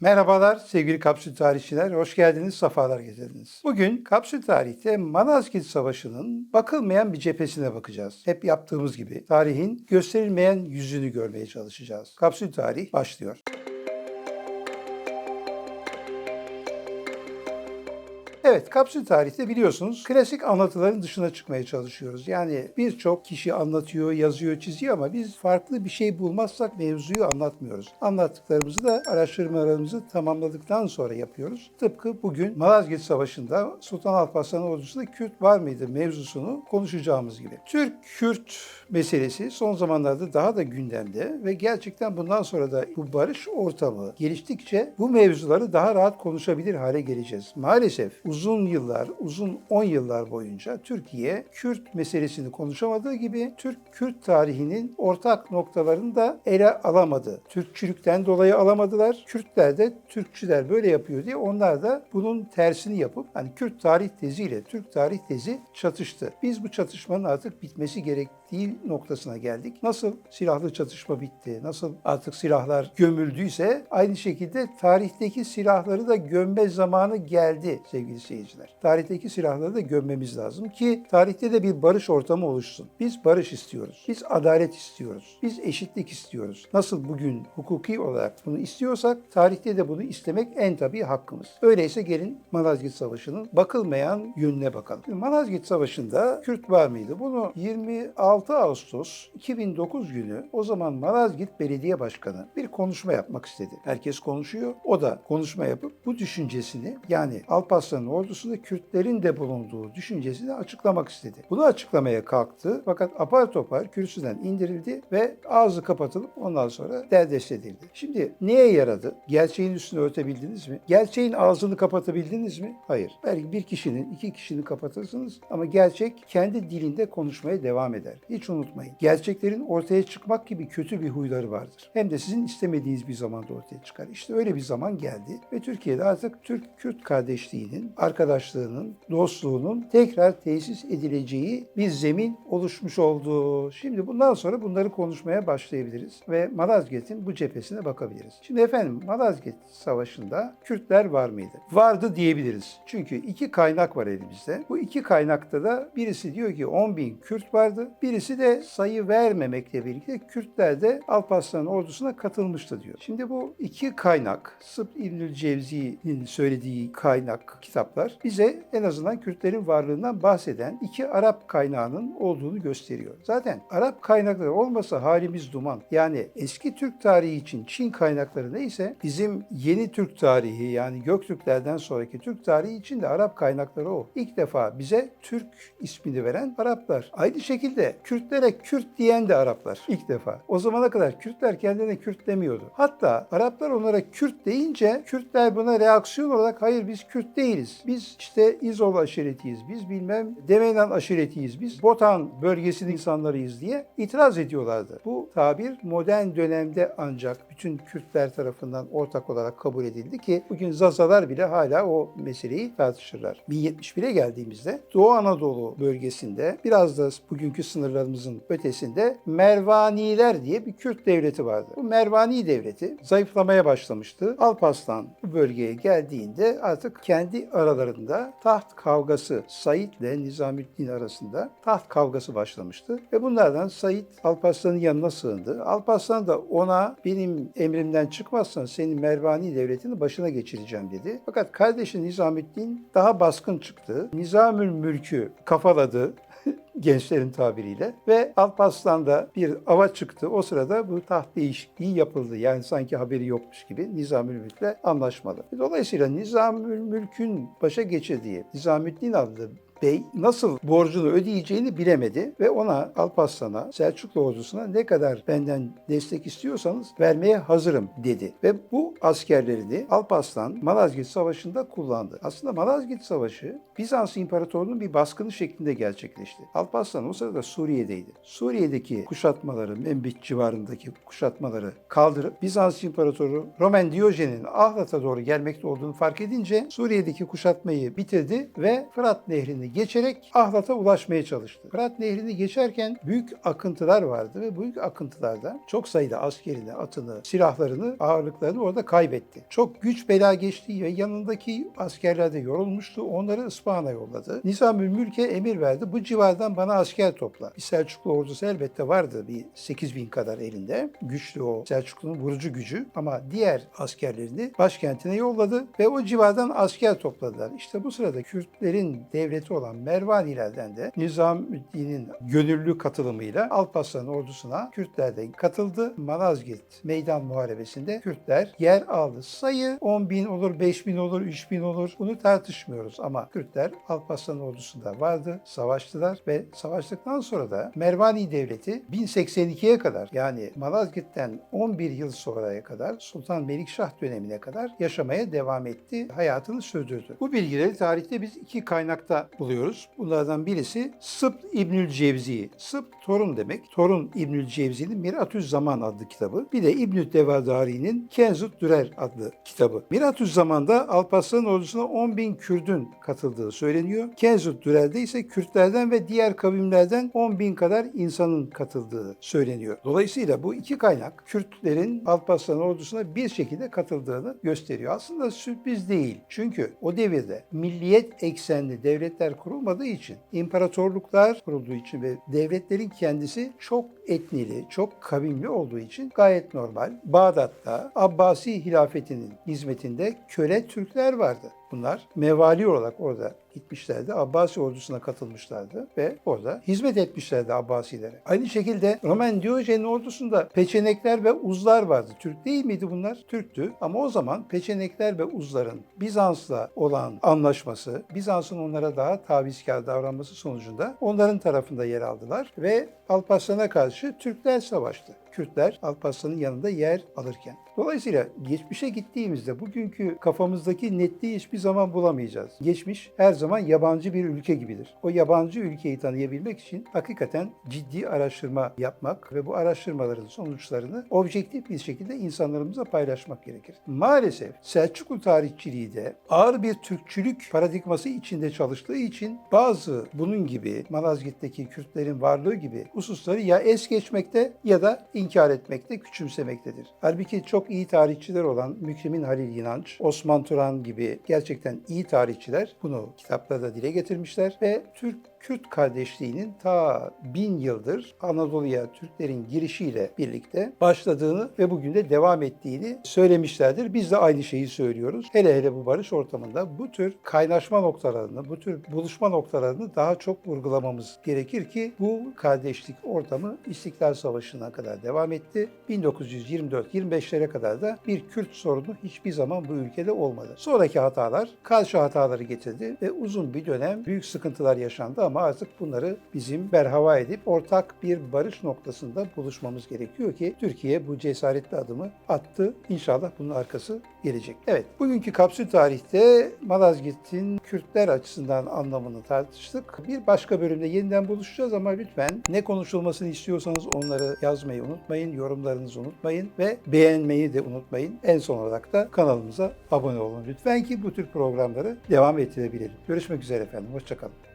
Merhabalar sevgili kapsül tarihçiler, hoş geldiniz, sefalar getirdiniz. Bugün kapsül tarihte Malazgirt Savaşı'nın bakılmayan bir cephesine bakacağız. Hep yaptığımız gibi tarihin gösterilmeyen yüzünü görmeye çalışacağız. Kapsül tarih başlıyor. Evet, kapsül tarihte biliyorsunuz klasik anlatıların dışına çıkmaya çalışıyoruz. Yani birçok kişi anlatıyor, yazıyor, çiziyor ama biz farklı bir şey bulmazsak mevzuyu anlatmıyoruz. Anlattıklarımızı da araştırmalarımızı tamamladıktan sonra yapıyoruz. Tıpkı bugün Malazgirt Savaşı'nda Sultan Alparslan ordusunda Kürt var mıydı mevzusunu konuşacağımız gibi. Türk-Kürt meselesi son zamanlarda daha da gündemde ve gerçekten bundan sonra da bu barış ortamı geliştikçe bu mevzuları daha rahat konuşabilir hale geleceğiz. Maalesef uzun yıllar, uzun 10 yıllar boyunca Türkiye Kürt meselesini konuşamadığı gibi Türk-Kürt tarihinin ortak noktalarını da ele alamadı. Türkçülükten dolayı alamadılar. Kürtler de Türkçüler böyle yapıyor diye onlar da bunun tersini yapıp hani Kürt tarih teziyle Türk tarih tezi çatıştı. Biz bu çatışmanın artık bitmesi gerektiği noktasına geldik. Nasıl silahlı çatışma bitti, nasıl artık silahlar gömüldüyse aynı şekilde tarihteki silahları da gömme zamanı geldi sevgili seyirciler. Tarihteki silahları da gömmemiz lazım ki tarihte de bir barış ortamı oluşsun. Biz barış istiyoruz. Biz adalet istiyoruz. Biz eşitlik istiyoruz. Nasıl bugün hukuki olarak bunu istiyorsak tarihte de bunu istemek en tabii hakkımız. Öyleyse gelin Malazgirt Savaşı'nın bakılmayan yönüne bakalım. Malazgirt Savaşı'nda Kürt var mıydı? Bunu 26 Ağustos 2009 günü o zaman Malazgirt Belediye Başkanı bir konuşma yapmak istedi. Herkes konuşuyor. O da konuşma yapıp bu düşüncesini yani Alparslan'ın ordusunda Kürtlerin de bulunduğu düşüncesini açıklamak istedi. Bunu açıklamaya kalktı fakat apar topar kürsüden indirildi ve ağzı kapatılıp ondan sonra derdest edildi. Şimdi neye yaradı? Gerçeğin üstünü örtebildiniz mi? Gerçeğin ağzını kapatabildiniz mi? Hayır. Belki bir kişinin, iki kişinin kapatırsınız ama gerçek kendi dilinde konuşmaya devam eder. Hiç unutmayın. Gerçeklerin ortaya çıkmak gibi kötü bir huyları vardır. Hem de sizin istemediğiniz bir zamanda ortaya çıkar. İşte öyle bir zaman geldi ve Türkiye'de artık Türk-Kürt kardeşliğinin, arkadaşlığının, dostluğunun tekrar tesis edileceği bir zemin oluşmuş oldu. Şimdi bundan sonra bunları konuşmaya başlayabiliriz ve Malazgirt'in bu cephesine bakabiliriz. Şimdi efendim Malazgirt Savaşı'nda Kürtler var mıydı? Vardı diyebiliriz. Çünkü iki kaynak var elimizde. Bu iki kaynakta da birisi diyor ki 10 bin Kürt vardı. Birisi de sayı vermemekle birlikte Kürtler de Alparslan ordusuna katılmıştı diyor. Şimdi bu iki kaynak, Sıp İbnül Cevzi'nin söylediği kaynak kitaplar bize en azından Kürtlerin varlığından bahseden iki Arap kaynağının olduğunu gösteriyor. Zaten Arap kaynakları olmasa halimiz duman. Yani eski Türk tarihi için Çin kaynakları neyse bizim yeni Türk tarihi yani Göktürklerden sonraki Türk tarihi için de Arap kaynakları o. İlk defa bize Türk ismini veren Araplar. Aynı şekilde Kürtlere Kürt diyen de Araplar ilk defa. O zamana kadar Kürtler kendilerine Kürt demiyordu. Hatta Araplar onlara Kürt deyince Kürtler buna reaksiyon olarak hayır biz Kürt değiliz. Biz işte İzol aşiretiyiz. Biz bilmem Demenan aşiretiyiz. Biz Botan bölgesinin insanlarıyız diye itiraz ediyorlardı. Bu tabir modern dönemde ancak bütün Kürtler tarafından ortak olarak kabul edildi ki bugün Zazalar bile hala o meseleyi tartışırlar. 1071'e geldiğimizde Doğu Anadolu bölgesinde biraz da bugünkü sınırlarımızın ötesinde Mervaniler diye bir Kürt devleti vardı. Bu Mervani devleti zayıflamaya başlamıştı. Alparslan bu bölgeye geldiğinde artık kendi aralarında taht kavgası Said ile Nizamüddin arasında taht kavgası başlamıştı. Ve bunlardan Said Alparslan'ın yanına sığındı. Alparslan da ona benim emrimden çıkmazsan senin Mervani devletini başına geçireceğim dedi. Fakat kardeşi Nizamüddin daha baskın çıktı. Nizamül Mülk'ü kafaladı gençlerin tabiriyle ve Alparslan da bir ava çıktı. O sırada bu taht değişikliği yapıldı. Yani sanki haberi yokmuş gibi Nizamül Mülk'le anlaşmalı. Dolayısıyla Nizamül Mülk'ün başa geçirdiği Nizamüddin adlı Bey nasıl borcunu ödeyeceğini bilemedi ve ona Alparslan'a, Selçuklu ordusuna ne kadar benden destek istiyorsanız vermeye hazırım dedi. Ve bu askerlerini Alparslan Malazgirt Savaşı'nda kullandı. Aslında Malazgirt Savaşı Bizans İmparatorluğu'nun bir baskını şeklinde gerçekleşti. Alparslan o sırada Suriye'deydi. Suriye'deki kuşatmaları, Membit civarındaki kuşatmaları kaldırıp Bizans İmparatoru Roman Diyojen'in Ahlat'a doğru gelmekte olduğunu fark edince Suriye'deki kuşatmayı bitirdi ve Fırat Nehri'ni Geçerek Ahlat'a ulaşmaya çalıştı. Fırat Nehri'ni geçerken büyük akıntılar vardı ve büyük akıntılarda çok sayıda askerini, atını, silahlarını, ağırlıklarını orada kaybetti. Çok güç bela geçtiği ve yanındaki askerler de yorulmuştu. Onları İspahan'a yolladı. Nizamül Mülk'e emir verdi. Bu civardan bana asker topla. Bir Selçuklu ordusu elbette vardı. Bir 8 bin kadar elinde. Güçlü o Selçuklu'nun vurucu gücü. Ama diğer askerlerini başkentine yolladı ve o civardan asker topladılar. İşte bu sırada Kürtlerin devleti olan Mervanilerden de Nizamüddin'in gönüllü katılımıyla Alparslan ordusuna Kürtler de katıldı. Malazgirt meydan muharebesinde Kürtler yer aldı. Sayı 10 bin olur, 5 bin olur, 3 bin olur. Bunu tartışmıyoruz ama Kürtler Alparslan ordusunda vardı, savaştılar ve savaştıktan sonra da Mervani devleti 1082'ye kadar yani Malazgirt'ten 11 yıl sonraya kadar Sultan Melikşah dönemine kadar yaşamaya devam etti, hayatını sürdürdü. Bu bilgileri tarihte biz iki kaynakta buluyoruz. Bunlardan birisi Sıbt İbnül Cevzi. Sıbt torun demek. Torun İbnül Cevzi'nin Miratüz Zaman adlı kitabı. Bir de İbnü Devadari'nin Kenzut Dürer adlı kitabı. Miratüz Zaman'da Alparslan ordusuna 10 bin Kürdün katıldığı söyleniyor. Kenzut Dürer'de ise Kürtlerden ve diğer kavimlerden 10 bin kadar insanın katıldığı söyleniyor. Dolayısıyla bu iki kaynak Kürtlerin Alparslan ordusuna bir şekilde katıldığını gösteriyor. Aslında sürpriz değil. Çünkü o devirde milliyet eksenli devletler kurulmadığı için, imparatorluklar kurulduğu için ve devletlerin kendisi çok etnili, çok kavimli olduğu için gayet normal. Bağdat'ta Abbasi hilafetinin hizmetinde köle Türkler vardı. Bunlar mevali olarak orada gitmişlerdi. Abbasi ordusuna katılmışlardı ve orada hizmet etmişlerdi Abbasilere. Aynı şekilde Roman Diyojen'in ordusunda peçenekler ve uzlar vardı. Türk değil miydi bunlar? Türktü ama o zaman peçenekler ve uzların Bizans'la olan anlaşması, Bizans'ın onlara daha tavizkar davranması sonucunda onların tarafında yer aldılar ve Alparslan'a karşı Türkler savaştı. Kürtler Alparslan'ın yanında yer alırken. Dolayısıyla geçmişe gittiğimizde bugünkü kafamızdaki netliği hiçbir zaman bulamayacağız. Geçmiş her zaman yabancı bir ülke gibidir. O yabancı ülkeyi tanıyabilmek için hakikaten ciddi araştırma yapmak ve bu araştırmaların sonuçlarını objektif bir şekilde insanlarımıza paylaşmak gerekir. Maalesef Selçuklu tarihçiliği de ağır bir Türkçülük paradigması içinde çalıştığı için bazı bunun gibi Malazgirt'teki Kürtlerin varlığı gibi hususları ya es geçmekte ya da inkar etmekte, küçümsemektedir. Halbuki çok iyi tarihçiler olan Mükremin Halil İnanç, Osman Turan gibi gerçekten iyi tarihçiler bunu kitaplarda dile getirmişler ve Türk Kürt kardeşliğinin ta bin yıldır Anadolu'ya Türklerin girişiyle birlikte başladığını ve bugün de devam ettiğini söylemişlerdir. Biz de aynı şeyi söylüyoruz. Hele hele bu barış ortamında bu tür kaynaşma noktalarını, bu tür buluşma noktalarını daha çok vurgulamamız gerekir ki bu kardeşlik ortamı İstiklal Savaşı'na kadar devam etti. 1924-25'lere kadar da bir Kürt sorunu hiçbir zaman bu ülkede olmadı. Sonraki hatalar karşı hataları getirdi ve uzun bir dönem büyük sıkıntılar yaşandı ama artık bunları bizim berhava edip ortak bir barış noktasında buluşmamız gerekiyor ki Türkiye bu cesaretli adımı attı. İnşallah bunun arkası gelecek. Evet, bugünkü kapsül tarihte Malazgirt'in Kürtler açısından anlamını tartıştık. Bir başka bölümde yeniden buluşacağız ama lütfen ne konuşulmasını istiyorsanız onları yazmayı unutmayın, yorumlarınızı unutmayın ve beğenmeyi de unutmayın. En son olarak da kanalımıza abone olun lütfen ki bu tür programları devam ettirebilelim. Görüşmek üzere efendim, hoşçakalın.